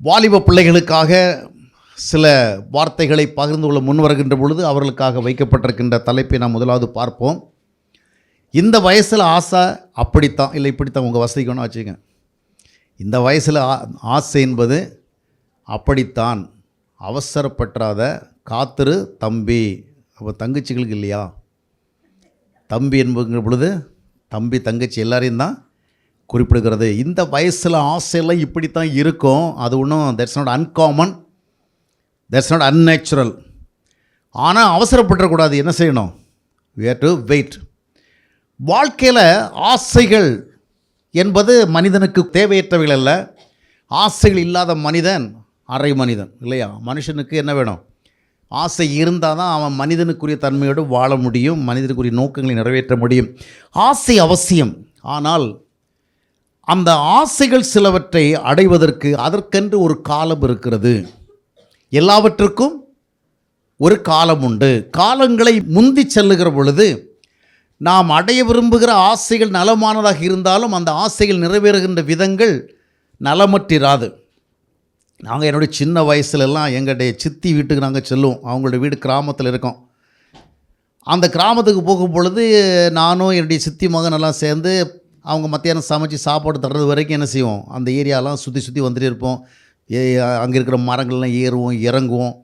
வாலிப பிள்ளைகளுக்காக சில வார்த்தைகளை பகிர்ந்து கொள்ள முன் வருகின்ற பொழுது அவர்களுக்காக வைக்கப்பட்டிருக்கின்ற தலைப்பை நாம் முதலாவது பார்ப்போம். இந்த வயசில் ஆசை அப்படித்தான் இல்லை இப்படித்தான் உங்கள் வசதிக்கணும் வச்சுக்கங்க. இந்த வயசில் ஆ ஆசை என்பது அப்படித்தான். அவசரப்பற்றாத காத்திரு தம்பி. அப்போ தங்கச்சிகளுக்கு இல்லையா? தம்பி என்பதுங்கிற பொழுது தம்பி தங்கச்சி எல்லாரையும் தான் குறிப்பிடுகிறது. இந்த வயசில் ஆசையெல்லாம் இப்படித்தான் இருக்கும். அது ஒன்றும் that's not uncommon that's not unnatural ஆனால் அவசரப்பட்டுறக்கூடாது. என்ன செய்யணும்? வேர் டு வெயிட் வாழ்க்கையில் ஆசைகள் என்பது மனிதனுக்கு தேவையற்றவைகள் அல்ல. ஆசைகள் இல்லாத மனிதன் அரை மனிதன் இல்லையா? மனுஷனுக்கு என்ன வேணும்? ஆசை இருந்தால் தான் அவன் மனிதனுக்குரிய தன்மையோடு வாழ முடியும் மனிதனுக்குரிய நோக்கங்களை நிறைவேற்ற முடியும். ஆசை அவசியம். ஆனால் அந்த ஆசைகள் சிலவற்றை அடைவதற்கு அதற்கென்று ஒரு காலம் இருக்கிறது. எல்லாவற்றுக்கும் ஒரு காலம் உண்டு. காலங்களை முந்தி செல்லுகிற பொழுது நாம் அடைய விரும்புகிற ஆசைகள் நலமானதாக இருந்தாலும் அந்த ஆசைகள் நிறைவேறுகின்ற விதங்கள் நலமற்றிராது. நாங்கள் என்னுடைய சின்ன வயசுலலாம் எங்களுடைய சித்தி வீட்டுக்கு நாங்கள் செல்லுவோம். அவங்களுடைய வீடு கிராமத்தில் இருக்கோம். அந்த கிராமத்துக்கு போகும் பொழுது நானும் என்னுடைய சித்தி மகன் எல்லாம் சேர்ந்து அவங்க மத்தியானம் சமைச்சு சாப்பாடு தர்றது வரைக்கும் என்ன செய்வோம்? அந்த ஏரியாலாம் சுற்றி சுற்றி வந்துட்டு இருப்போம். ஏ அங்கே இருக்கிற மரங்கள்லாம் ஏறுவோம் இறங்குவோம்.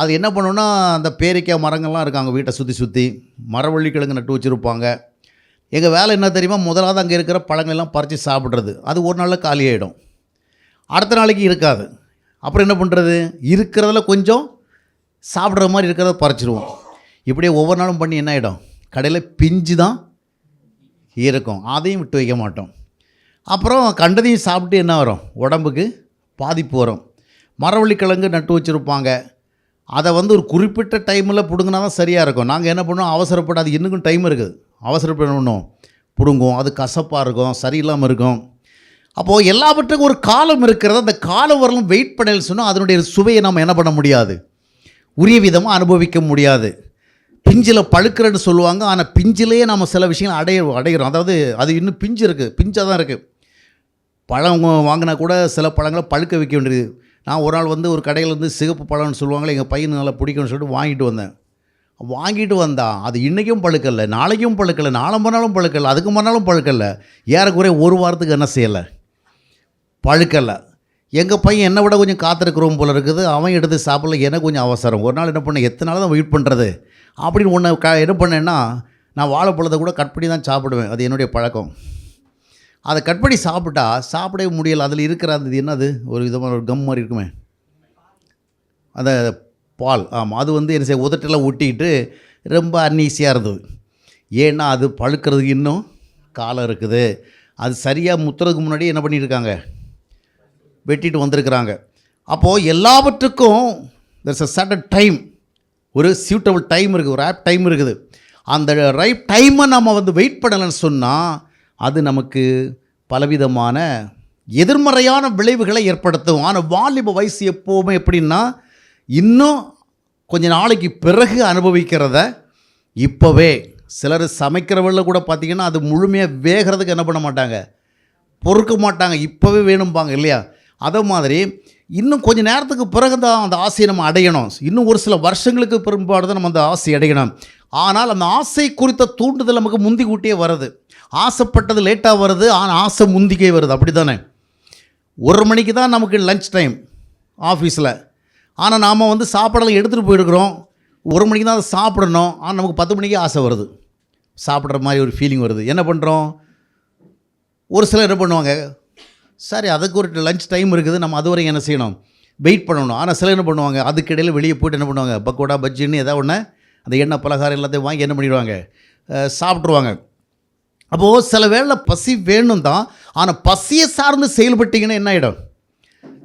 அது என்ன பண்ணுவோன்னா அந்த பேரிக்காய் மரங்கள்லாம் இருக்காங்க வீட்டை சுற்றி சுற்றி மரவள்ளி கிழங்கு நட்டு வச்சுருப்பாங்க. எங்கள் வேலை என்ன தெரியுமா? முதலாவது அங்கே இருக்கிற பழங்கள் எல்லாம் பறித்து சாப்பிட்றது. அது ஒரு நாளில் காலி ஆகிடும் அடுத்த நாளைக்கு இருக்காது. அப்புறம் என்ன பண்ணுறது இருக்கிறதுல கொஞ்சம் சாப்பிட்ற மாதிரி இருக்கிறத பறிச்சிருவோம். இப்படியே ஒவ்வொரு நாளும் பண்ணி என்ன ஆகிடும் கடையில் பிஞ்சு தான் இருக்கும். அதையும் விட்டு வைக்க மாட்டோம். அப்புறம் கண்டதையும் சாப்பிட்டு என்ன வரும்? உடம்புக்கு பாதிப்பு வரும். மரவள்ளி கிழங்கு நட்டு வச்சுருப்பாங்க. அதை வந்து ஒரு குறிப்பிட்ட டைமில் பிடுங்கினா தான் சரியாக இருக்கும். நாங்கள் என்ன பண்ணுவோம்? அவசரப்பட்டு அது இன்னும் டைம் இருக்குது. அவசரப்படணும் பிடுங்குவோம். அது கசப்பாக இருக்கும். சரியில்லாமல் இருக்கும். அப்போது எல்லாவற்றுக்கும் ஒரு காலம் இருக்கிறது? அந்த காலம் வரலும் வெயிட் பண்ணல சொன்னால் அதனுடைய சுவையை நம்ம என்ன பண்ண முடியாது? உரிய விதமாக அனுபவிக்க முடியாது. பிஞ்சில் பழுக்கிறன்னு சொல்லுவாங்க. ஆனால் பிஞ்சிலேயே நம்ம சில விஷயங்கள் அடைய அடைகிறோம். அதாவது அது இன்னும் பிஞ்சு இருக்குது பிஞ்சாக தான் இருக்குது பழம் வாங்கினா கூட சில பழங்களை பழுக்க வைக்க வேண்டியது. நான் ஒரு நாள் வந்து ஒரு கடையில் வந்து சிகப்பு பழம்னு சொல்லுவாங்களே எங்கள் பையன் நல்லா பிடிக்கும்னு சொல்லிட்டு வாங்கிட்டு வந்தேன். வாங்கிட்டு வந்தா அது இன்றைக்கும் பழுக்கலை நாளைக்கும் பழுக்கலை நாளை மறுநாளும் பழுக்கலை அதுக்கு மறுநாளும் பழுக்கலை. ஏறக்குறைய ஒரு வாரத்துக்கு என்ன செய்யலை? பழுக்கலை. எங்கள் பையன் என்னை விட கொஞ்சம் காத்திருக்கிறோம் போல இருக்குது. அவன் எடுத்து சாப்பிடல எனக்கு கொஞ்சம் அவசரம். ஒரு நாள் என்ன பண்ண எத்தனை நாள் தான் வெயிட் பண்ணுறது அப்படின்னு ஒன்று க என்ன பண்ணேன்னா நான் வாழைப்பழத்தை கூட கட் பண்ணி தான் சாப்பிடுவேன். அது என்னுடைய பழக்கம். அதை கட் பண்ணி சாப்பிட்டா சாப்பிடவே முடியலை. அதில் இருக்கிற அந்த இது என்னது? ஒரு விதமான ஒரு கம் மாதிரி இருக்குமே. அந்த பால். ஆமாம் அது வந்து என்ன செய்ய உதட்டெல்லாம் ஒட்டிக்கிட்டு ரொம்ப அன்ஈஸியாக இருந்தது. ஏன்னா அது பழுக்கிறதுக்கு இன்னும் காலம் இருக்குது. அது சரியாக முத்துறதுக்கு முன்னாடி என்ன பண்ணியிருக்காங்க வெட்டிட்டு வந்திருக்கிறாங்க. அப்போது எல்லாவற்றுக்கும் தெர்ஸ் அ certain டைம் ஒரு சியூட்டபிள் டைம் இருக்குது ஒரு ஆப் டைம் இருக்குது. அந்த ரைட் டைமை நம்ம வந்து வெயிட் பண்ணலைன்னு சொன்னால் அது நமக்கு பலவிதமான எதிர்மறையான விளைவுகளை ஏற்படுத்தும். ஆனால் வாலிப வயசு எப்போவுமே எப்படின்னா இன்னும் கொஞ்ச நாளைக்கு பிறகு அனுபவிக்கிறத இப்போவே சிலர் சமைக்கிறவங்கள கூட பார்த்திங்கன்னா அது முழுமையாக வேகிறதுக்கு என்ன பண்ண மாட்டாங்க. பொறுக்க மாட்டாங்க. இப்போவே வேணும்பாங்க இல்லையா? அதே மாதிரி இன்னும் கொஞ்ச நேரத்துக்கு பிறகு தான் அந்த ஆசையை நம்ம அடையணும். இன்னும் ஒரு சில வருஷங்களுக்கு பிற்பாடு தான் நம்ம அந்த ஆசை அடையணும். ஆனால் அந்த ஆசை குறித்த தூண்டுதல் நமக்கு முந்தி கூட்டியே வருது ஆசைப்பட்டது லேட்டாக வருது ஆனால் ஆசை முந்திக்கே வருது. அப்படி தானே ஒரு மணிக்கு தான் நமக்கு லஞ்ச் டைம் ஆஃபீஸில் ஆனால் நாம் வந்து சாப்பாடெல்லாம் எடுத்துகிட்டு போயிருக்கிறோம். ஒரு மணிக்கு தான் அதை சாப்பிடணும். ஆனால் நமக்கு பத்து மணிக்கே ஆசை வருது. சாப்பிட்ற மாதிரி ஒரு ஃபீலிங் வருது. என்ன பண்ணுறோம் ஒரு சிலர் என்ன பண்ணுவாங்க? சரி அதுக்கு ஒரு லஞ்ச் டைம் இருக்குது. நம்ம அது வரைக்கும் என்ன செய்யணும்? வெயிட் பண்ணணும். ஆனால் சில என்ன பண்ணுவாங்க? அதுக்கிடையில் வெளியே போயிட்டு என்ன பண்ணுவாங்க? பக்கோடா பஜ்ஜின்னு ஏதாவது ஒன்று அந்த எண்ணெய் பலகாரம் எல்லாத்தையும் வாங்கி என்ன பண்ணிடுவாங்க? சாப்பிட்ருவாங்க அப்போது சில வேளை பசி வேணும் தான். ஆனால் பசியை சார்ந்து செயல்பட்டீங்கன்னா என்ன ஆகிடும்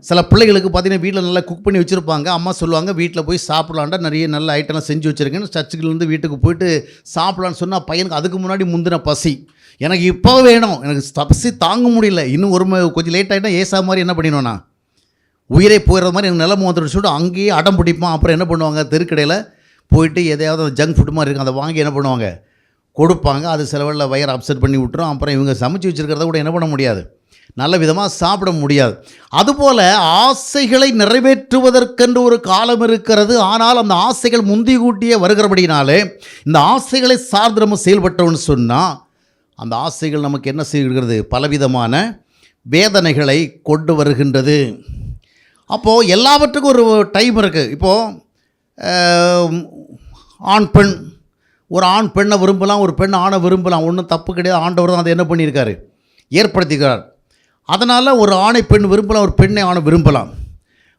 சில பிள்ளைகளுக்கு பார்த்தீங்கன்னா வீட்டில் நல்லா குக் பண்ணி வச்சுருப்பாங்க. அம்மா சொல்லுவாங்க வீட்டில் போய் சாப்பிட்லான்டா நிறைய நல்ல ஐட்டம்லாம் செஞ்சு வச்சுருக்கேன்னு. சர்ச்சுக்குலேருந்து வீட்டுக்கு போயிட்டு சாப்பிட்லான்னு சொன்னால் பையனுக்கு அதுக்கு முன்னாடி முந்தின பசி. எனக்கு இப்போ வேணும். எனக்கு பசி தாங்க முடியல. இன்னும் ஒரு ம- கொஞ்சம் லேட் ஆகிட்டா ஏசா மாதிரி என்ன பண்ணிடுவேன்? உயிரே போயிடுற மாதிரி எனக்கு நிலம வந்துட்டு சொல்லிட்டு அங்கேயே அடம் பிடிப்பான். அப்புறம் என்ன பண்ணுவாங்க? தெருக்கடையில் போயிட்டு எதையாவது ஜங்க் ஃபுட் மாதிரி இருக்கும். அதை வாங்கி என்ன பண்ணுவாங்க? கொடுப்பாங்க. அது செலவில் வயர் அப்செட் பண்ணி விட்டுரும். அப்புறம் இவங்க சமைச்சு வச்சுருக்கிறத கூட என்ன பண்ண முடியாது. நல்ல விதமாக சாப்பிட முடியாது. அதுபோல் ஆசைகளை நிறைவேற்றுவதற்கென்று ஒரு காலம் இருக்கிறது. ஆனால் அந்த ஆசைகள் முந்தி கூட்டியே வருகிறபடினாலே இந்த ஆசைகளை சார்ந்து நம்ம செயல்பட்டோம்னு சொன்னால் அந்த ஆசைகள் நமக்கு என்ன செய்கிறது? பலவிதமான வேதனைகளை கொண்டு வருகின்றது. அப்போது எல்லாவற்றுக்கும் ஒரு டைம் இருக்குது இப்போது ஆண் பெண். ஒரு ஆண் பெண்ணை விரும்பலாம் ஒரு பெண் ஆணை விரும்பலாம். ஒன்றும் தப்பு கிடையாது. ஆண்டவர் தான் அதை என்ன பண்ணியிருக்காரு? ஏற்படுத்திக்கிறார். அதனால் ஒரு ஆணை பெண் விரும்பலாம் ஒரு பெண்ணை ஆணை விரும்பலாம்.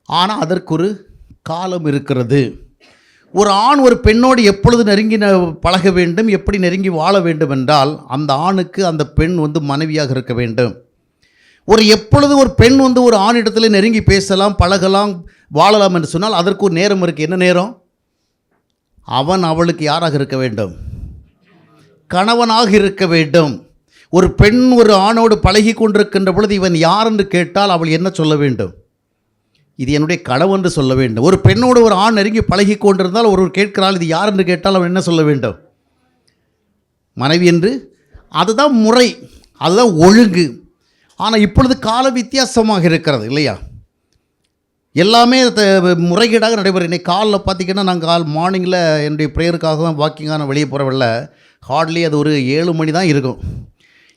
ஆனால் அதற்கு ஒரு காலம் இருக்கிறது. ஒரு ஆண் ஒரு பெண்ணோடு எப்பொழுது நெருங்கி ந- பழக வேண்டும் எப்படி நெருங்கி வாழ வேண்டும் என்றால் அந்த ஆணுக்கு அந்த பெண் வந்து மனைவியாக இருக்க வேண்டும். ஒரு எப்பொழுது ஒரு பெண் வந்து ஒரு ஆணிடத்தில் நெருங்கி பேசலாம் பழகலாம் வாழலாம் என்று சொன்னால் அதற்கு ஒரு நேரம் இருக்குது என்ன நேரம்? அவன் அவளுக்கு யாராக இருக்க வேண்டும்? கணவனாக இருக்க வேண்டும். ஒரு பெண் ஒரு ஆணோடு பழகி கொண்டிருக்கின்ற பொழுது இவன் யார் என்று கேட்டால் அவள் என்ன சொல்ல வேண்டும்? இது என்னுடைய கனவு என்று சொல்ல வேண்டும். ஒரு பெண்ணோடு ஒரு ஆண் நெருங்கி பழகி கொண்டிருந்தால் ஒருவர் கேட்கிறாள் இது யார் என்று கேட்டால் அவன் என்ன சொல்ல வேண்டும்? மனைவி என்று? அதுதான் முறை. அதுதான் ஒழுங்கு. ஆனால் இப்பொழுது கால வித்தியாசமாக இருக்கிறது இல்லையா? எல்லாமே த- முறைகேடாக நடைபெறும் இன்னைக்கு காலில் பார்த்தீங்கன்னா நாங்கள் கால் மார்னிங்கில் என்னுடைய ப்ரேயருக்காக வாக்கிங்காக நான் வெளியே போகிறவள்ள ஹார்ட்லி அது ஒரு ஏழு மணி தான் இருக்கும்.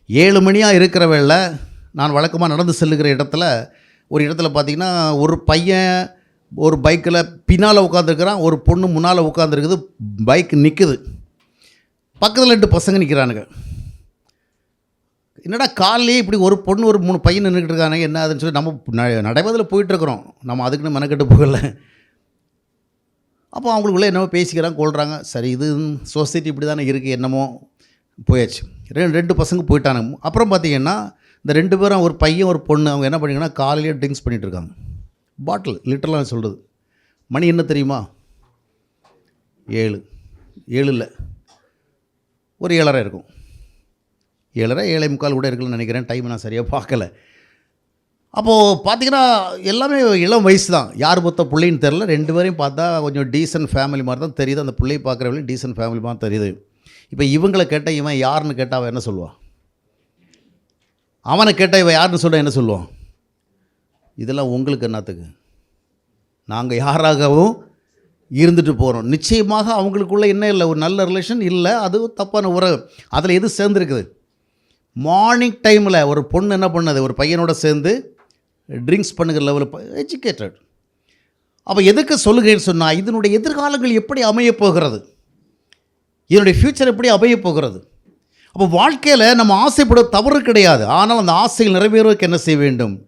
ஏழு மணியாக இருக்கிற வேலை நான் வழக்கமாக நடந்து செல்லுகிற இடத்துல ஒரு இடத்துல பார்த்தீங்கன்னா ஒரு பையன் ஒரு பைக்கில் பின்னால் உட்காந்துருக்கிறான் ஒரு பொண்ணு முன்னால் உட்காந்துருக்குது பைக் நிற்குது பக்கத்தில் ரெண்டு பசங்க நிற்கிறானுங்க என்னடா காலையே இப்படி ஒரு பொண்ணு ஒரு மூணு பையன் நின்றுக்கிட்டு இருக்கானுங்க என்ன அதுன்னு சொல்லி நம்ம ந- நடைபாதையில் போயிட்டுருக்குறோம் நம்ம அதுக்குன்னு மெனக்கெட்டு போகல. அப்போ அவங்களுக்குள்ளே என்னமோ பேசிக்கிறாங்க கொள்கிறாங்க சரி இது சொசைட்டி இப்படி தானே இருக்குது என்னமோ போயாச்சு. ரெண்டு ரெண்டு பசங்க போயிட்டானுங்க. அப்புறம் பார்த்தீங்கன்னா இந்த ரெண்டு பேரும் ஒரு பையன் ஒரு பொண்ணு அவங்க என்ன பண்ணிங்கன்னா காலையிலேயே ட்ரிங்க்ஸ் பண்ணிகிட்டு இருக்காங்க பாட்டில் லிட்டரலாக சொல்கிறது மணி என்ன தெரியுமா? ஏழு. ஏழு இல்லை. ஒரு ஏழரை இருக்கும். ஏழரை ஏழை முக்கால் கூட இருக்குன்னு நினைக்கிறேன். டைம் நான் சரியாக பார்க்கல. அப்போது பார்த்தீங்கன்னா எல்லாமே இளம் வயசு தான். யார் மொத்த பிள்ளைன்னு தெரில ரெண்டு பேரையும் பார்த்தா கொஞ்சம் டீசன்ட் ஃபேமிலி மாதிரி தான் தெரியுது. அந்த பிள்ளையை பார்க்குறவங்களையும் டீசன்ட் ஃபேமிலி மாதிரி தெரியுது. இப்போ இவங்களை கேட்டால் இவன் யாருன்னு கேட்டால் அவன் என்ன சொல்லுவான் அவனை கேட்டால் இவன் யாருன்னு சொல்ல என்ன சொல்லுவான்? இதெல்லாம் உங்களுக்கு என்னத்துக்கு? நாங்கள் யாராகவும் இருந்துட்டு போகிறோம் நிச்சயமாக அவங்களுக்குள்ளே என்ன இல்லை? ஒரு நல்ல ரிலேஷன் இல்லை. அது தப்பான உறவு. அதில் எது சேர்ந்துருக்குது? மார்னிங் டைமில் ஒரு பொண்ணு என்ன பண்ணது? ஒரு பையனோட சேர்ந்து ட்ரிங்க்ஸ் பண்ணுகிற லெவலில் எஜுகேட்டட் அப்போ எதுக்கு சொல்லுகிறேன்னு சொன்னால் இதனுடைய எதிர்காலங்கள் எப்படி அமையப் போகிறது? இதனுடைய ஃப்யூச்சர் எப்படி அமையப் போகிறது? அப்போ வாழ்க்கையில் நம்ம ஆசைப்பட தவறு கிடையாது. ஆனால் அந்த ஆசைகள் நிறைவேறுவதற்கு என்ன செய்ய வேண்டும்?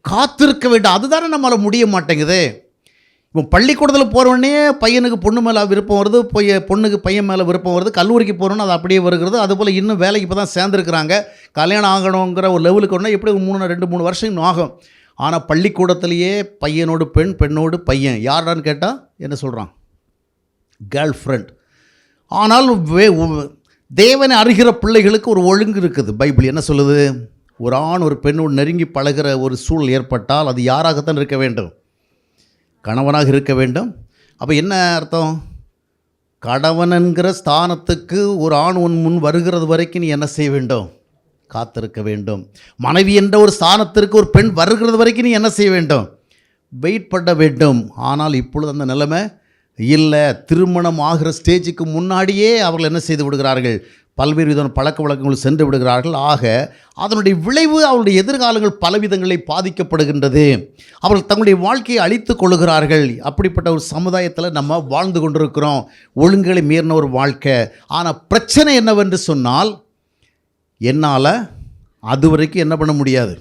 காத்திருக்க வேண்டும். அதுதானே நம்மளால் முடிய மாட்டேங்குது. இப்போ பள்ளிக்கூடத்தில் போகிறவொடனே பையனுக்கு பொண்ணு மேலே விருப்பம் வருது பொய்ய பொண்ணுக்கு பையன் மேலே விருப்பம் வருது கல்லூரிக்கு போகிறோன்னு அது அப்படியே வருகிறது. அதுபோல் இன்னும் வேலைக்கு இப்போ தான் சேர்ந்துருக்குறாங்க. கல்யாணம் ஆகணுங்கிற ஒரு லெவலுக்கு ஒன்றா எப்படி ஒரு மூணு ரெண்டு மூணு வருஷம் இன்னும் ஆகும். ஆனால் பள்ளிக்கூடத்திலேயே பையனோடு பெண் பெண்ணோடு பையன். யாரான்னு கேட்டால் என்ன சொல்கிறான் கேர்ள் ஃப்ரெண்ட் ஆனால் வே- தேவனை அறிகிற பிள்ளைகளுக்கு ஒரு ஒழுங்கு இருக்குது. பைபிள் என்ன சொல்லுது? ஒரு ஆண் ஒரு பெண்ணோடு நெருங்கி பழகிற ஒரு சூழல் ஏற்பட்டால் அது யாராகத்தான் இருக்க வேண்டும்? கணவனாக இருக்க வேண்டும். அப்போ என்ன அர்த்தம்? கணவனுங்கிற ஸ்தானத்துக்கு ஒரு ஆண் உன் முன் வருகிறது வரைக்கும் நீ என்ன செய்ய வேண்டும்? காத்திருக்க வேண்டும். மனைவி என்ற ஒரு ஸ்தானத்திற்கு ஒரு பெண் வருகிறது வரைக்கும் நீ என்ன செய்ய வேண்டும்? வெயிட் பண்ண வேண்டும். ஆனால் இப்பொழுது அந்த நிலைமை இல்லை திருமணம் ஆகிற ஸ்டேஜுக்கு முன்னாடியே அவர்கள் என்ன செய்து விடுகிறார்கள்? பல்வேறு விதமான பழக்க வழக்கங்கள் சென்று விடுகிறார்கள். ஆக அதனுடைய விளைவு அவருடைய எதிர்காலங்கள் பலவிதங்களில் பாதிக்கப்படுகின்றது. அவர்கள் தங்களுடைய வாழ்க்கையை அழித்துக் கொள்கிறார்கள் அப்படிப்பட்ட ஒரு சமுதாயத்தில் நம்ம வாழ்ந்து கொண்டிருக்கிறோம். ஒழுங்குகளை மீறின ஒரு வாழ்க்கை. ஆனால் பிரச்சனை என்னவென்று சொன்னால் என்னால் அது வரைக்கும் என்ன பண்ண முடியாது.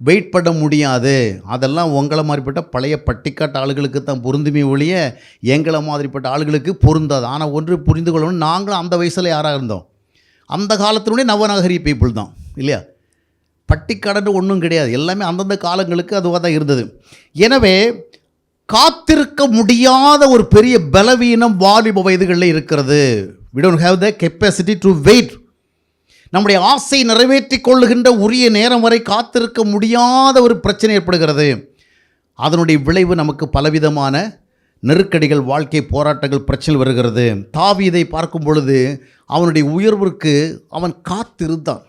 வெயிட் பண்ண முடியாது. அதெல்லாம் உங்களை மாதிரிப்பட்ட பழைய பட்டிக்காட்டு ஆளுகளுக்கு தான் பொருந்துமே ஒழிய எங்களை மாதிரிப்பட்ட ஆளுகளுக்கு பொருந்தாது. ஆனால் ஒன்று புரிந்து கொள்ளணும் நாங்களும் அந்த வயசில் யாராக இருந்தோம்? அந்த காலத்தினுடைய நவநாகரிக பீப்புள் தான் இல்லையா? பட்டிக்காடுன்னு ஒன்றும் கிடையாது. எல்லாமே அந்தந்த காலங்களுக்கு அதுவாக தான் இருந்தது. எனவே காத்திருக்க முடியாத ஒரு பெரிய பலவீனம் வாலிப வயதுகளில் இருக்கிறது. We don't have the capacity to wait நம்முடைய ஆசை நிறைவேற்றிக் கொள்ளுகின்ற உரிய நேரம் வரை காத்திருக்க முடியாத ஒரு பிரச்சனை ஏற்படுகிறது. அதனுடைய விளைவு நமக்கு பலவிதமான நெருக்கடிகள் வாழ்க்கை போராட்டங்கள் பிரச்சனை வருகிறது. தாவி இதை பார்க்கும் பொழுது அவனுடைய உயர்விற்கு அவன் காத்திருந்தான்.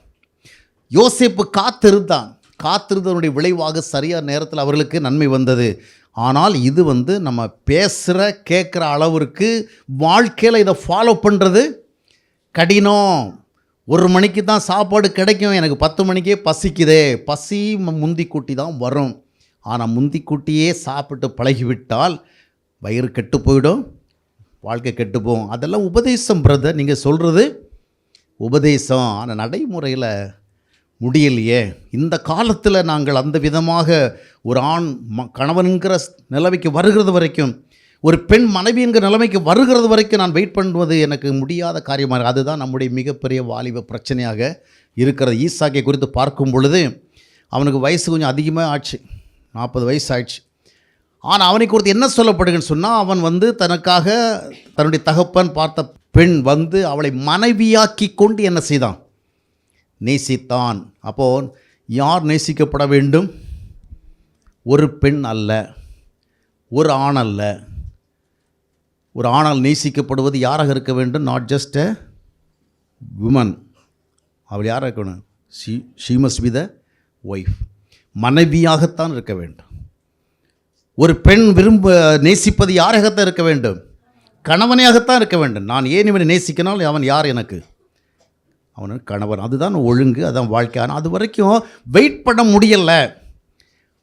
யோசிப்பு காத்திருந்தான். காத்திருந்ததனுடைய விளைவாக சரியான நேரத்தில் அவர்களுக்கு நன்மை வந்தது. ஆனால் இது வந்து நம்ம பேசுகிற கேட்குற அளவிற்கு வாழ்க்கையில் இதை ஃபாலோ பண்ணுறது கடினம். ஒரு மணிக்கு தான் சாப்பாடு கிடைக்கும். எனக்கு பத்து மணிக்கே பசிக்குதே. பசி முந்திக்குட்டி முந்தி தான் வரும். ஆனால் முந்திக்குட்டியே சாப்பிட்டு பழகிவிட்டால் வயிறு கெட்டு போயிடும். வாழ்க்கை கெட்டு போகும். அதெல்லாம் உபதேசம் பிரதர் நீங்கள் சொல்கிறது உபதேசம். ஆனால் நடைமுறையில் முடியலையே. இந்த காலத்தில் நாங்கள் அந்த விதமாக ஒரு ஆண் ம கணவனுங்கிற நிலவைக்கு வருகிறது வரைக்கும் ஒரு பெண் மனைவி என்கிற நிலைமைக்கு வருகிறது வரைக்கும் நான் வெயிட் பண்ணுவது எனக்கு முடியாத காரியமாக அதுதான் நம்முடைய மிகப்பெரிய வாலிப பிரச்சனையாக இருக்கிறது. ஈசாக்கை குறித்து பார்க்கும் பொழுது அவனுக்கு வயசு கொஞ்சம் அதிகமாக ஆச்சு. நாற்பது வயசு ஆயிடுச்சு. ஆனால் அவனை குறித்து என்ன சொல்லப்படுதுன்னு சொன்னால் அவன் வந்து தனக்காக தன்னுடைய தகப்பன் பார்த்த பெண் வந்து அவளை மனைவியாக்கி கொண்டு என்ன செய்தான்? நேசித்தான். அப்போது யார் நேசிக்கப்பட வேண்டும்? ஒரு பெண் அல்ல. ஒரு ஆண் அல்ல. ஒரு ஆணால் நேசிக்கப்படுவது யாராக இருக்க வேண்டும்? நாட் ஜஸ்ட் எ விமன் அவள் யாராக இருக்கணும் she she must be the wife மனைவியாகத்தான் இருக்க வேண்டும். ஒரு பெண் விரும்ப நேசிப்பது யாராகத்தான் இருக்க வேண்டும்? கணவனையாகத்தான் இருக்க வேண்டும். நான் ஏன் இவனை நேசிக்கனால் அவன் யார் எனக்கு? அவன் கணவன். அதுதான் ஒழுங்கு அதுதான் வாழ்க்கை. ஆனால் அது வரைக்கும் வெயிட் பண்ண முடியலை.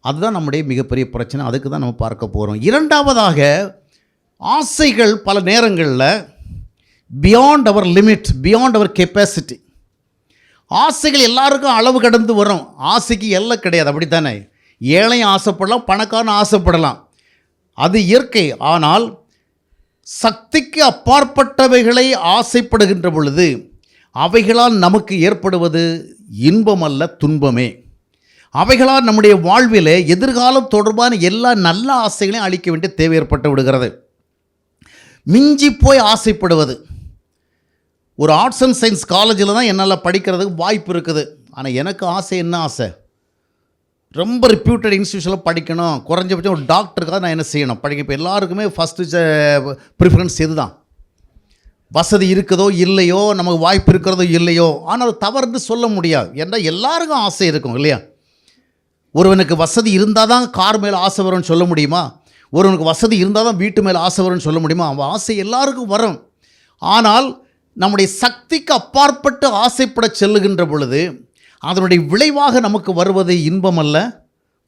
அதுதான் நம்முடைய மிகப்பெரிய பிரச்சனை. அதுக்கு தான் நம்ம பார்க்க போகிறோம் இரண்டாவதாக ஆசைகள் பல நேரங்களில் beyond our limit beyond our capacity ஆசைகள் எல்லாருக்கும் அளவு கடந்து வரும். ஆசைக்கு எல்லை கிடையாது. அப்படி தானே ஏழையும் ஆசைப்படலாம் பணக்காரன் ஆசைப்படலாம். அது இயற்கை. ஆனால் சக்திக்கு அப்பாற்பட்டவைகளை ஆசைப்படுகின்ற பொழுது அவைகளால் நமக்கு ஏற்படுவது இன்பம் அல்ல துன்பமே. அவைகளால் நம்முடைய வாழ்வில் எதிர்காலம் தொடர்பான எல்லா நல்ல ஆசைகளையும் அளிக்க வேண்டிய தேவை ஏற்பட்டு விடுகிறது. மிஞ்சி போய் ஆசைப்படுவது. ஒரு ஆர்ட்ஸ் அண்ட் சயின்ஸ் காலேஜில் தான் என்னால் படிக்கிறதுக்கு வாய்ப்பு இருக்குது. ஆனால் எனக்கு ஆசை என்ன ஆசை? ரொம்ப ரிப்யூட்டட் இன்ஸ்டியூஷனில் படிக்கணும். குறைஞ்சபட்சம் ஒரு டாக்டருக்காக நான் என்ன செய்யணும்? படிக்க இப்போ எல்லாருக்குமே ஃபஸ்ட்டு ப்ரிஃபரன்ஸ் இதுதான். வசதி இருக்குதோ இல்லையோ நமக்கு வாய்ப்பு இருக்கிறதோ இல்லையோ ஆனால் அது தவறுன்னு சொல்ல முடியாது. ஏன்னா எல்லாருக்கும் ஆசை இருக்கும் இல்லையா? ஒருவனுக்கு வசதி இருந்தால் தான் கார் மேலே ஆசை வரும்னு சொல்ல முடியுமா? ஒருவனுக்கு வசதி இருந்தால் தான் வீட்டு மேலே ஆசை வரும்னு சொல்ல முடியுமா? அவன் ஆசை எல்லாருக்கும் வரும். ஆனால் நம்முடைய சக்திக்கு அப்பாற்பட்டு ஆசைப்பட செல்லுகின்ற பொழுது அதனுடைய விளைவாக நமக்கு வருவது இன்பம் அல்ல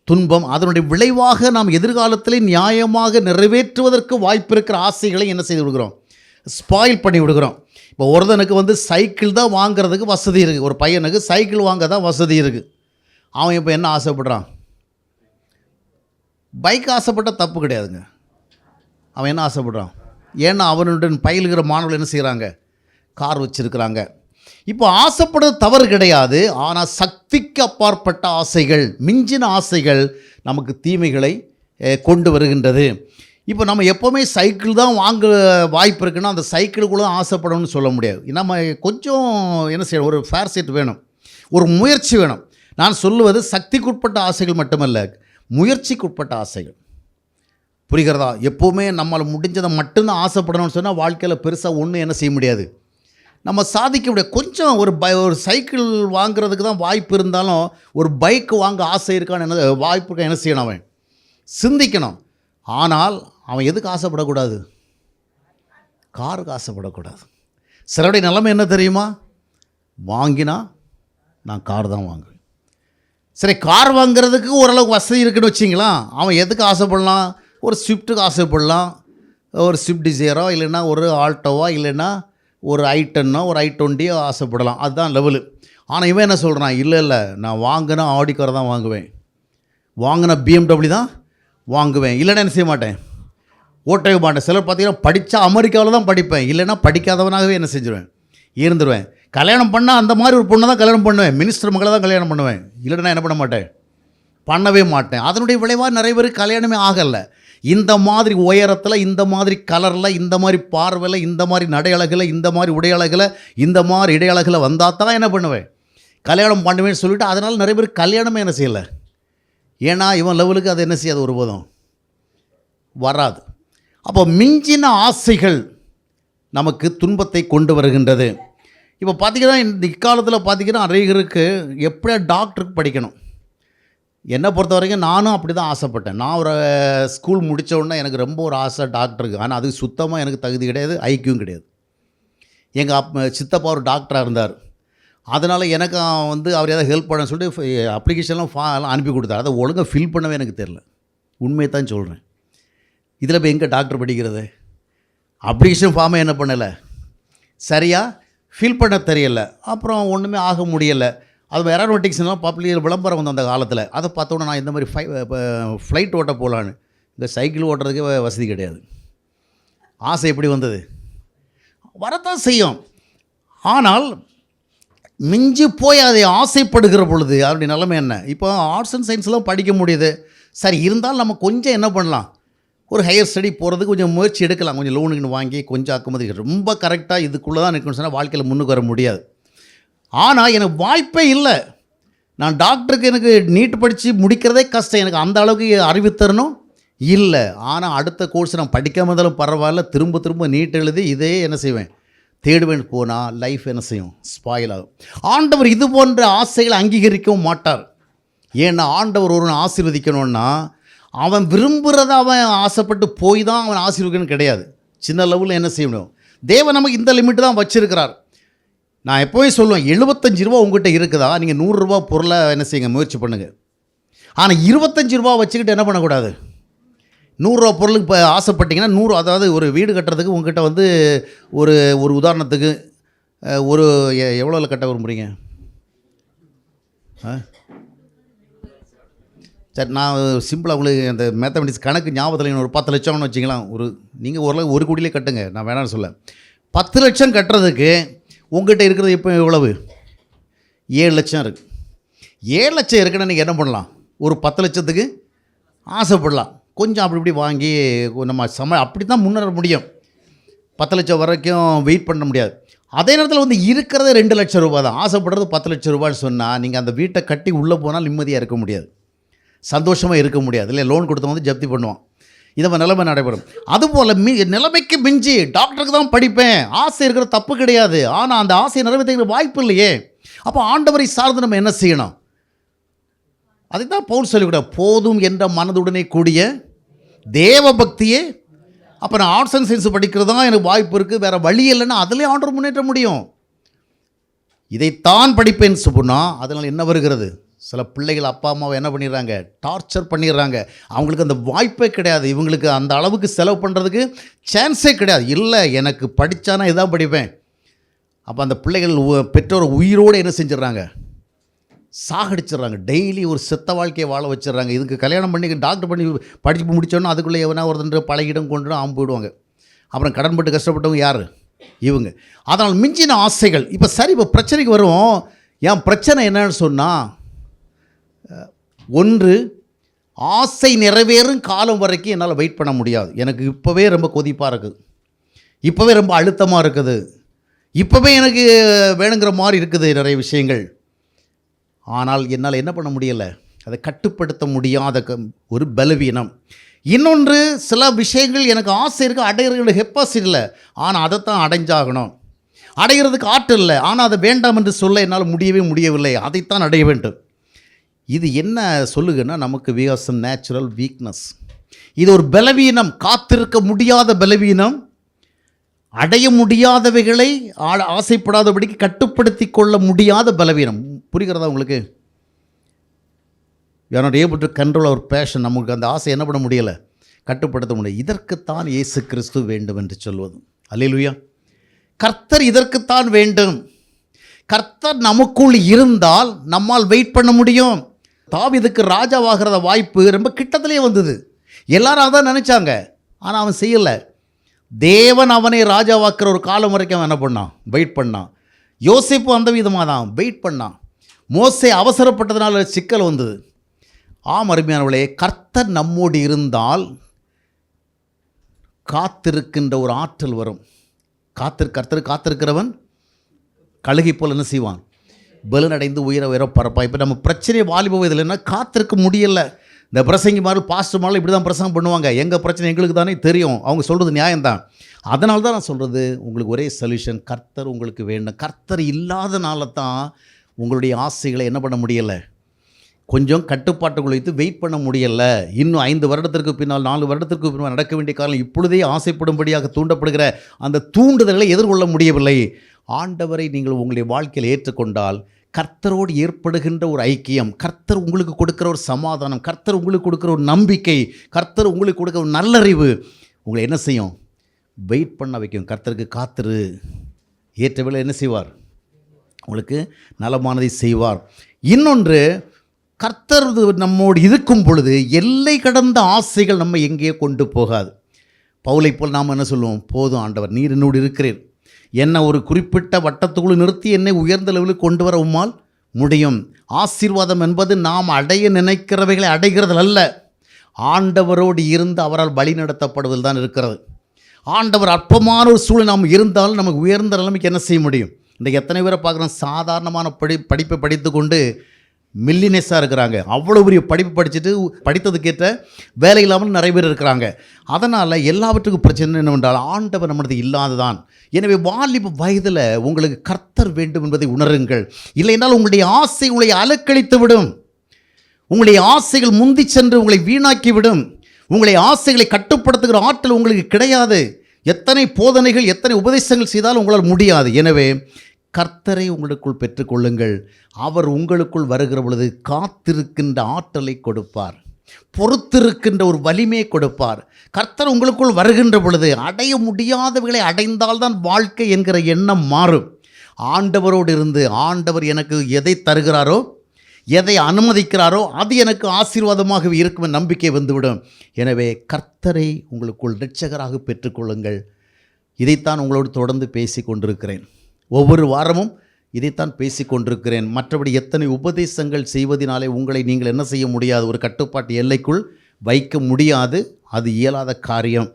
துன்பம். அதனுடைய விளைவாக நாம் எதிர்காலத்திலே நியாயமாக நிறைவேற்றுவதற்கு வாய்ப்பு இருக்கிற ஆசைகளை என்ன செய்து விடுகிறோம்? ஸ்பாயில் பண்ணி விடுகிறோம். இப்போ ஒருத்தனுக்கு வந்து சைக்கிள் தான் வாங்குறதுக்கு வசதி இருக்குது ஒரு பையனுக்கு சைக்கிள் வாங்க தான் வசதி இருக்குது அவன் இப்போ என்ன ஆசைப்படுறான்? பைக் ஆசைப்பட்ட தப்பு கிடையாதுங்க. அவன் என்ன ஆசைப்படுறான்? ஏன்னா அவனுடன் பயிலுகிற மாணவர்கள் என்ன செய்கிறாங்க கார் வச்சுருக்கிறாங்க. இப்போ ஆசைப்படுறது தவறு கிடையாது. ஆனால் சக்திக்கு அப்பாற்பட்ட ஆசைகள் மிஞ்சின ஆசைகள் நமக்கு தீமைகளை கொண்டு வருகின்றது. இப்போ நம்ம எப்போவுமே சைக்கிள் தான் வாங்க வாய்ப்பு இருக்குன்னா அந்த சைக்கிளுக்குள்ள ஆசைப்படணும்னு சொல்ல முடியாது. நம்ம கொஞ்சம் என்ன செய்யணும்? ஒரு ஃபேர் செட் வேணும். ஒரு முயற்சி வேணும். நான் சொல்லுவது சக்திக்குட்பட்ட ஆசைகள் மட்டுமல்ல. முயற்சிக்குட்பட்ட ஆசைகள். புரிகிறதா? எப்போவுமே நம்மளை முடிஞ்சதை மட்டும்தான் ஆசைப்படணும்னு சொன்னால் வாழ்க்கையில் பெருசாக ஒன்றும் என்ன செய்ய முடியாது. நம்ம சாதிக்க முடியாது கொஞ்சம் ஒரு பை ஒரு சைக்கிள் வாங்குறதுக்கு தான் வாய்ப்பு இருந்தாலும் ஒரு பைக் வாங்க ஆசை இருக்கான்னு என்ன வாய்ப்பு என்ன செய்யணும் அவன்? சிந்திக்கணும். ஆனால் அவன் எதுக்கு ஆசைப்படக்கூடாது? காருக்கு ஆசைப்படக்கூடாது. சிலருடைய நிலைமை என்ன தெரியுமா? வாங்கினா நான் கார் தான் வாங்குவேன். சரி கார் வாங்குறதுக்கு ஓரளவுக்கு வசதி இருக்குன்னு வச்சிங்களா? அவன் எதுக்கு ஆசைப்படலாம்? ஒரு ஸ்விஃப்ட்டுக்கு ஆசைப்படலாம். ஒரு ஸ்விஃப்ட் டிசைரோ இல்லைன்னா ஒரு ஆல்டோவோ இல்லைன்னா ஒரு ஐ டென்னோ ஒரு ஐ டுவெண்ட்டியோ ஆசைப்படலாம். அதுதான் லெவலு ஆனால் இவன் என்ன சொல்கிறான் இல்லை இல்லை நான் வாங்கினா ஆடி தான் வாங்குவேன். வாங்கின பிஎம்டபிள்யூ தான் வாங்குவேன். இல்லைன்னா என்ன செய்ய மாட்டேன்? ஓட்டவே மாட்டேன். சிலர் பார்த்தீங்கன்னா படித்தா அமெரிக்காவில் தான் படிப்பேன். இல்லைன்னா படிக்காதவனாகவே என்ன செஞ்சுருவேன்? இருந்துருவேன். கல்யாணம் பண்ணால் அந்த மாதிரி ஒரு பொண்ணை தான் கல்யாணம் பண்ணுவேன். மினிஸ்டர் மகளை தான் கல்யாணம் பண்ணுவேன். இல்லைன்னா என்ன பண்ண மாட்டேன்? பண்ணவே மாட்டேன். அதனுடைய விளைவாக நிறைய பேர் கல்யாணமே ஆகலை. இந்த மாதிரி உயரத்தில் இந்த மாதிரி கலரில் இந்த மாதிரி பார்வையில் இந்த மாதிரி நடையழகில் இந்த மாதிரி உடையழகில் இந்த மாதிரி இடையழகில் வந்தால் தான் என்ன பண்ணுவேன்? கல்யாணம் பண்ணுவேன்னு சொல்லிட்டு அதனால் நிறைய பேர் கல்யாணமே என்ன செய்யலை. ஏன்னா இவன் லெவலுக்கு அது என்ன செய்யாது ஒருபோதும் வராது. அப்போ மிஞ்சின ஆசைகள் நமக்கு துன்பத்தை கொண்டு வருகின்றது. இப்போ பார்த்தீங்கன்னா இந்த இக்காலத்தில் பார்த்தீங்கன்னா அநேகருக்கு எப்படியா டாக்டருக்கு படிக்கணும். என்னை பொறுத்த வரைக்கும் நானும் அப்படி தான் ஆசைப்பட்டேன். நான் ஒரு ஸ்கூல் முடிச்ச எனக்கு ரொம்ப ஒரு ஆசை டாக்டருக்கு ஆனால் அதுக்கு சுத்தமாக எனக்கு தகுதி கிடையாது ஐக்கியம் கிடையாது. எங்கள் அப் சித்தப்பா ஒரு டாக்டராக இருந்தார். அதனால் எனக்கு வந்து அவர் ஏதாவது ஹெல்ப் பண்ண சொல்லிட்டு அப்ளிகேஷன்லாம் ஃபா எல்லாம் அனுப்பி கொடுத்தார். அதை ஒழுங்காக ஃபில் பண்ணவே எனக்கு தெரில உண்மையை தான் சொல்கிறேன் இதில் இப்போ எங்கே டாக்டர் படிக்கிறது? அப்ளிகேஷன் ஃபார்மை என்ன பண்ணலை? சரியாக ஃபில் பண்ண தெரியல. அப்புறம் ஒன்றுமே ஆக முடியலை. அது ஏரோனோட்டிக்ஸ்லாம் பப்ளிக் விளம்பரம் வந்து அந்த காலத்தில். அதை பார்த்தோன்னே நான் இந்த மாதிரி ஃபை ஃப்ளைட் ஓட்ட போகலான்னு இந்த சைக்கிள் ஓட்டுறதுக்கு வசதி கிடையாது. ஆசை எப்படி வந்தது? வரத்தான் செய்யும். ஆனால் மிஞ்சி போய் அதை ஆசைப்படுகிற பொழுது அதனுடைய நிலைமை என்ன? இப்போ ஆர்ட்ஸ் அண்ட் சயின்ஸ்லாம் படிக்க முடியுது. சரி இருந்தாலும் நம்ம கொஞ்சம் என்ன பண்ணலாம்? ஒரு ஹையர் ஸ்டடி போகிறதுக்கு கொஞ்சம் முயற்சி எடுக்கலாம். கொஞ்சம் லோனுக்கு வாங்கி கொஞ்சம் அக்குமதி ரொம்ப கரெக்டாக இதுக்குள்ளே தான் நிற்கணும்னு சொன்னால் வாழ்க்கையில் முன்னுக்கு வர முடியாது. ஆனால் எனக்கு வாய்ப்பே இல்லை. நான் டாக்டருக்கு எனக்கு நீட் படித்து முடிக்கிறதே கஷ்டம். எனக்கு அந்த அளவுக்கு அறிவு தரணும்? இல்லை. ஆனால் அடுத்த கோர்ஸ் நான் படிக்காம இருந்தாலும் பரவாயில்ல. திரும்ப திரும்ப நீட் எழுதி இதே என்ன செய்வேன்? தேடுவேன் போனால் லைஃப் என்ன செய்யும்? ஸ்பாயில் ஆகும். ஆண்டவர் இது போன்ற ஆசைகளை அங்கீகரிக்கவும் மாட்டார். ஏன்னா ஆண்டவர் ஒருவனை ஆசீர்வதிக்கணும்னா அவன் விரும்புகிறத அவன் ஆசைப்பட்டு போய் தான் அவன் ஆசீர்வகன் கிடையாது. சின்ன லெவலில் என்ன செய்யணும் தேவன் நமக்கு இந்த லிமிட் தான் வச்சிருக்கிறார். நான் எப்போவே சொல்லுவேன் எழுபத்தஞ்சு ரூபா உங்கள்கிட்ட இருக்குதா? நீங்கள் நூறுரூவா பொருளை என்ன செய்யுங்க முயற்சி பண்ணுங்கள் ஆனால் இருபத்தஞ்சு ரூபா வச்சுக்கிட்டு என்ன பண்ணக்கூடாது? நூறுரூவா பொருளுக்கு இப்போ ஆசைப்பட்டிங்கன்னா நூறு அதாவது ஒரு வீடு கட்டுறதுக்கு உங்ககிட்ட வந்து ஒரு ஒரு உதாரணத்துக்கு ஒரு எ- கட்ட விரும்புகிறீங்க ஆ சரி நான் சிம்பிளாக உங்களுக்கு அந்த மேத்தமெட்டிக்ஸ் கணக்கு ஞாபகத்தில் ஒரு பத்து லட்சம்னு வச்சிக்கலாம். ஒரு நீங்கள் ஓரளவு ஒரு கோடியிலே கட்டுங்க. நான் வேணாம்னு சொல்ல. பத்து லட்சம் கட்டுறதுக்கு உங்ககிட்ட இருக்கிறது இப்போ எவ்வளவு? ஏழு லட்சம் இருக்குது ஏழு லட்சம் இருக்குன்னு நீங்கள் என்ன பண்ணலாம்? ஒரு பத்து லட்சத்துக்கு ஆசைப்படலாம். கொஞ்சம் அப்படி இப்படி வாங்கி நம்ம சம அப்படி தான் முன்னேற முடியும். பத்து லட்சம் வரைக்கும் வெயிட் பண்ண முடியாது. அதே நேரத்தில் வந்து இருக்கிறதே ரெண்டு லட்சம் ரூபா தான். ஆசைப்படுறது பத்து லட்சம் ரூபான்னு சொன்னால் நீங்கள் அந்த வீட்டை கட்டி உள்ளே போனால் நிம்மதியாக இருக்க முடியாது. சந்தோஷமாக இருக்க முடியாது. இல்லை லோன் கொடுத்தவங்க வந்து ஜப்தி பண்ணுவான். இதை மாதிரி நிலைமை நடைபெறும். அதுபோல் மி நிலைமைக்கு மிஞ்சி டாக்டருக்கு தான் படிப்பேன். ஆசை இருக்கிற தப்பு கிடையாது. ஆனால் அந்த ஆசையை நிறைவேற்றிக்கிற வாய்ப்பு இல்லையே. அப்போ ஆண்டவரை சார்ந்து நம்ம என்ன செய்யணும்? அதை தான் பவுல் சொல்லிவிட போதும் என்ற மனதுடனே கூடிய தேவ பக்தியே அப்போ நான் ஆர்ட்ஸ் அண்ட் சயின்ஸ் படிக்கிறது தான் எனக்கு வாய்ப்பு இருக்குது வேறு வழி இல்லைன்னா அதிலே ஆண்டர் முன்னேற்ற முடியும். இதைத்தான் படிப்பேன் சொன்னால் அதனால் என்ன வருகிறது? சில பிள்ளைகள் அப்பா அம்மாவை என்ன பண்ணிடுறாங்க? டார்ச்சர் பண்ணிடுறாங்க. அவங்களுக்கு அந்த வாய்ப்பே கிடையாது. இவங்களுக்கு அந்த அளவுக்கு செலவு பண்ணுறதுக்கு சான்ஸே கிடையாது. இல்லை எனக்கு படித்தானா இதான் படிப்பேன். அப்போ அந்த பிள்ளைகள் உ- பெற்றோர் உயிரோடு என்ன செஞ்சிடறாங்க? சாகடிச்சிடுறாங்க. டெய்லி ஒரு செத்த வாழ்க்கையை வாழ வச்சிடுறாங்க. இதுக்கு கல்யாணம் பண்ணி டாக்டர் பண்ணி படிப்பு முடித்தோன்னா அதுக்குள்ளே எவனா ஒருத்தன் பழகிடம் கொண்டு ஆம் போயிடுவாங்க. அப்புறம் கடன்பட்டு கஷ்டப்பட்டவங்க யார்? இவங்க. அதனால் மிஞ்சின ஆசைகள். இப்போ சரி இப்போ பிரச்சனைக்கு வருவோம். என் பிரச்சனை என்னன்னு சொன்னால் ஒன்று ஆசை நிறைவேறும் காலம் வரைக்கும் என்னால் வெயிட் பண்ண முடியாது. எனக்கு இப்போவே ரொம்ப கொதிப்பாக இருக்குது இப்போவே ரொம்ப அழுத்தமாக இருக்குது. இப்போவே எனக்கு வேணுங்கிற மாதிரி இருக்குது நிறைய விஷயங்கள். ஆனால் என்னால் என்ன பண்ண முடியலை? அதை கட்டுப்படுத்த முடியாத க- ஒரு பலவீனம். இன்னொன்று சில விஷயங்கள் எனக்கு ஆசை இருக்குது அடையிற ஹெப்பாசிட்டி இல்லை. ஆனால் அதைத்தான் அடைஞ்சாகணும். அடைகிறதுக்கு ஆற்றல் இல்லை. ஆனால் அதை வேண்டாம் என்று சொல்ல என்னால் முடியவே முடியவில்லை. அதைத்தான் அடைய வேண்டும். இது என்ன சொல்லுங்கன்னா நமக்கு we நேச்சுரல் வீக்னஸ் இது ஒரு பலவீனம். காத்திருக்க முடியாத பலவீனம். அடைய முடியாதவைகளை ஆ- ஆசைப்படாதபடிக்கு கட்டுப்படுத்தி கொள்ள முடியாத பலவீனம். புரிகிறதா உங்களுக்கு? You are able to control our passion நமக்கு அந்த ஆசை என்ன பண்ண முடியலை? கட்டுப்படுத்த முடியல. இதற்குத்தான் இயேசு கிறிஸ்து வேண்டும் என்று சொல்வது. அல்லேலூயா கர்த்தர் இதற்குத்தான் வேண்டும். கர்த்தர் நமக்குள் இருந்தால் நம்மால் வெயிட் பண்ண முடியும். தாவிதுக்கு ராஜாவாகிறத வாய்ப்பு ரொம்ப கிட்டத்திலே வந்தது. எல்லாரும் அதான் நினச்சாங்க. ஆனால் அவன் செய்யலை. தேவன் அவனை ராஜாவாக்குற ஒரு காலம் வரைக்கும் அவன் என்ன பண்ணான்? வெயிட் பண்ணான். யோசிப்பு அந்த விதமாக தான் வெயிட் பண்ணான். மோசை அவசரப்பட்டதுனால சிக்கல் வந்தது. ஆம் அருமையானவளே கர்த்தர் நம்மோடு இருந்தால் காத்திருக்கின்ற ஒரு ஆற்றல் வரும். காத்திரு கர்த்தர் காத்திருக்கிறவன் கழுகை போல் என்ன செய்வான்? பலனடைந்து உயிரை உயர பரப்பா இப்போ நம்ம பிரச்சனையை வாலிப இல்லைன்னா காத்திருக்க முடியலை. இந்த பிரசங்கி மாதிரி பாஸ்டர் மாதிரி இப்படி தான் பிரசங்கம் பண்ணுவாங்க. எங்கள் பிரச்சனை எங்களுக்கு தானே தெரியும். அவங்க சொல்கிறது நியாயம்தான். அதனால தான் நான் சொல்கிறது உங்களுக்கு ஒரே சொல்யூஷன் கர்த்தர் உங்களுக்கு வேண்டும் கர்த்தர் இல்லாதனால தான் உங்களுடைய ஆசைகளை என்ன பண்ண முடியலை? கொஞ்சம் கட்டுப்பாட்டுக்குள் வைத்து வெயிட் பண்ண முடியல. இன்னும் ஐந்து வருடத்திற்கு பின்னால் நாலு வருடத்திற்கு பின்னால் நடக்க வேண்டிய காலம் இப்பொழுதே ஆசைப்படும்படியாக தூண்டப்படுகிற அந்த தூண்டுதல்களை எதிர்கொள்ள முடியவில்லை. ஆண்டவரை நீங்கள் உங்களுடைய வாழ்க்கையில் ஏற்றுக்கொண்டால் கர்த்தரோடு ஏற்படுகின்ற ஒரு ஐக்கியம் கர்த்தர் உங்களுக்கு கொடுக்குற ஒரு சமாதானம் கர்த்தர் உங்களுக்கு கொடுக்குற ஒரு நம்பிக்கை கர்த்தர் உங்களுக்கு கொடுக்குற ஒரு நல்லறிவு உங்களை என்ன செய்யும்? வெயிட் பண்ண வைக்கும். கர்த்தருக்கு காத்திரு. ஏற்ற என்ன செய்வார்? உங்களுக்கு நலமானதை செய்வார். இன்னொன்று கர்த்தர் நம்மோடு இருக்கும் பொழுது எல்லை கடந்த ஆசைகள் நம்ம எங்கேயோ கொண்டு போகாது. பவுலை போல் நாம் என்ன சொல்லுவோம்? போதும் ஆண்டவர் நீர் என்னோடு இருக்கிறேன் என்னை ஒரு குறிப்பிட்ட வட்டத்துக்குள் நிறுத்தி என்னை உயர்ந்த லெவலுக்கு கொண்டு வர உம்மால் முடியும். ஆசீர்வாதம் என்பது நாம் அடைய நினைக்கிறவைகளை அடைகிறது அல்ல. ஆண்டவரோடு இருந்து அவரால் வழி நடத்தப்படுவதில் தான் இருக்கிறது. ஆண்டவர் அற்பமான ஒரு சூழல் நாம் இருந்தாலும் நமக்கு உயர்ந்த நிலைமைக்கு என்ன செய்ய முடியும்? இன்றைக்கு எத்தனை பேரை பார்க்குறோம்? சாதாரணமான படி படிப்பை படித்து கொண்டு மில்லினஸாக இருக்கிறாங்க. அவ்வளோ பெரிய படிப்பு படிச்சுட்டு படித்ததுக்கேற்ற வேலை இல்லாமல் நிறைய பேர் இருக்கிறாங்க. அதனால் எல்லாவற்றுக்கும் பிரச்சனை என்னவென்றால் ஆண்டவர் நம்மளது இல்லாததான். எனவே வாலிப வயதில் உங்களுக்கு கர்த்தர் வேண்டும் என்பதை உணருங்கள். இல்லைனால் உங்களுடைய ஆசை உங்களை அலக்கழித்து விடும் உங்களுடைய ஆசைகள் முந்தி சென்று உங்களை வீணாக்கிவிடும். உங்களுடைய ஆசைகளை கட்டுப்படுத்துகிற ஆற்றல் உங்களுக்கு கிடையாது. எத்தனை போதனைகள் எத்தனை உபதேசங்கள் செய்தாலும் உங்களால் முடியாது. எனவே கர்த்தரை உங்களுக்குள் பெற்றுக்கொள்ளுங்கள். அவர் உங்களுக்குள் வருகிற பொழுது காத்திருக்கின்ற ஆற்றலை கொடுப்பார். பொறுத்திருக்கின்ற ஒரு வலிமையை கொடுப்பார். கர்த்தர் உங்களுக்குள் வருகின்ற பொழுது அடைய முடியாதவைகளை அடைந்தால்தான் வாழ்க்கை என்கிற எண்ணம் மாறும். ஆண்டவரோடு இருந்து ஆண்டவர் எனக்கு எதை தருகிறாரோ எதை அனுமதிக்கிறாரோ அது எனக்கு ஆசீர்வாதமாக இருக்கும் நம்பிக்கை வந்துவிடும். எனவே கர்த்தரை உங்களுக்குள் இரட்சகராக பெற்றுக்கொள்ளுங்கள். இதைத்தான் உங்களோடு தொடர்ந்து பேசி கொண்டிருக்கிறேன் ஒவ்வொரு வாரமும் இதைத்தான் பேசிக்கொண்டிருக்கிறேன் மற்றபடி எத்தனை உபதேசங்கள் செய்வதனாலே உங்களை நீங்கள் என்ன செய்ய முடியாது? ஒரு கட்டுப்பாட்டு எல்லைக்குள் வைக்க முடியாது. அது இயலாத காரியம்.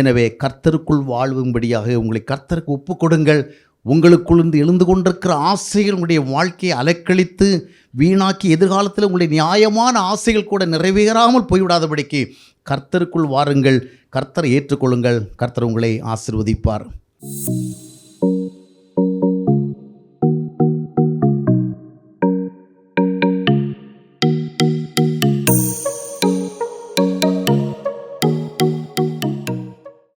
எனவே கர்த்தருக்குள் வாழ்வும்படியாக உங்களை கர்த்தருக்கு ஒப்பு கொடுங்கள். உங்களுக்குள்ளிருந்து எழுந்து கொண்டிருக்கிற ஆசைகள் உங்களுடைய வாழ்க்கையை அலக்களித்து வீணாக்கி எதிர்காலத்தில் உங்களுடைய நியாயமான ஆசைகள் கூட நிறைவேறாமல் போய்விடாதபடிக்கு கர்த்தருக்குள் வாருங்கள். கர்த்தரை ஏற்றுக்கொள்ளுங்கள். கர்த்தர் உங்களை ஆசிர்வதிப்பார்.